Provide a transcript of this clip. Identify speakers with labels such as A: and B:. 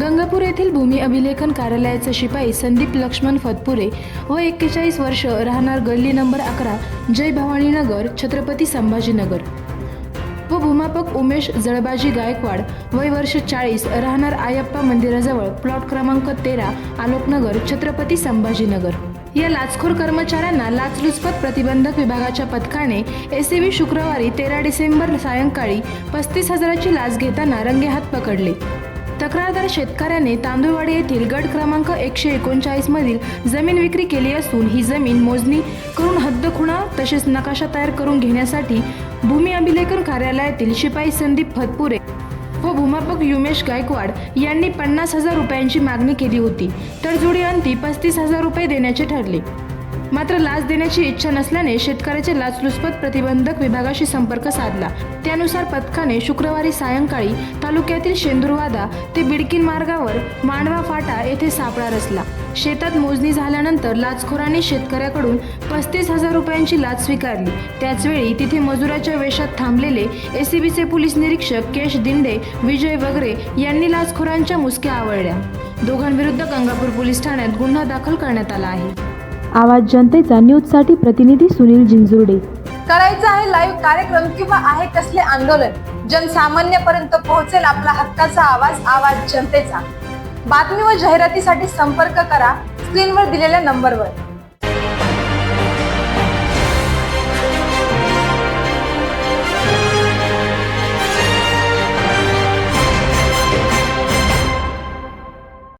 A: गंगापूर येथील भूमी अभिलेखन कार्यालयाचे शिपाई संदीप लक्ष्मण फतपुरे व एक्केचाळीस वर्ष राहणार गल्ली नंबर अकरा जय भवानी नगर छत्रपती संभाजीनगर. व भूमापक उमेश जळबाजी गायकवाड वय वर्ष चाळीस राहणार आयप्पा मंदिराजवळ प्लॉट क्रमांक तेरा आलोकनगर छत्रपती संभाजीनगर. या लाचखोर कर्मचाऱ्यांना लाचलुचपत प्रतिबंधक विभागाच्या पथकाने एसीबी शुक्रवारी तेरा डिसेंबर सायंकाळी पस्तीस हजाराची लाच घेताना रंगेहात पकडले. तक्रारदार शेतकऱ्याने तांदूळवाडी येथील गट क्रमांक एकशे एकोणचाळीस मधील जमीन विक्री केली असून ही जमीन मोजणी करून हद्दखुणा तसेच नकाशा तयार करून घेण्यासाठी भूमी अभिलेखन कार्यालयातील शिपाई संदीप फतपुरे व भूमापक युमेश गायकवाड यांनी पन्नास हजार रुपयांची मागणी केली होती. तर जुडी अंती पस्तीस हजार रुपये देण्याचे ठरले. मात्र लाच देण्याची इच्छा नसल्याने शेतकऱ्याचे लाचलुचपत प्रतिबंधक विभागाशी संपर्क साधला. त्यानुसार पथकाने शुक्रवारी सायंकाळी तालुक्यातील शेंदुरवादा ते बिडकीन मार्गावर मांडवा फाटा येथे सापळा रचला. शेतात मोजणी झाल्यानंतर लाचखोरांनी शेतकऱ्याकडून पस्तीस हजार रुपयांची लाच स्वीकारली. त्याचवेळी तिथे मजुराच्या वेशात थांबलेले एसीबीचे पोलीस निरीक्षक केश दिंडे विजय वगैरे यांनी लाचखोरांच्या मुसक्या आवळल्या. दोघांविरुद्ध गंगापूर पोलीस ठाण्यात गुन्हा दाखल करण्यात आला आहे.
B: आवाज जनतेचा न्यूजसाठी प्रतिनिधी सुनील जिंजुर्डे.
C: करायचं आहे लाईव्ह कार्यक्रम किंवा आहे कसले आंदोलन? जनसामान्यपर्यंत पोहोचेल आपला हक्काचा आवाज आवाज जनतेचा. बातमी व जाहिरातीसाठी संपर्क करा स्क्रीनवर दिलेल्या नंबरवर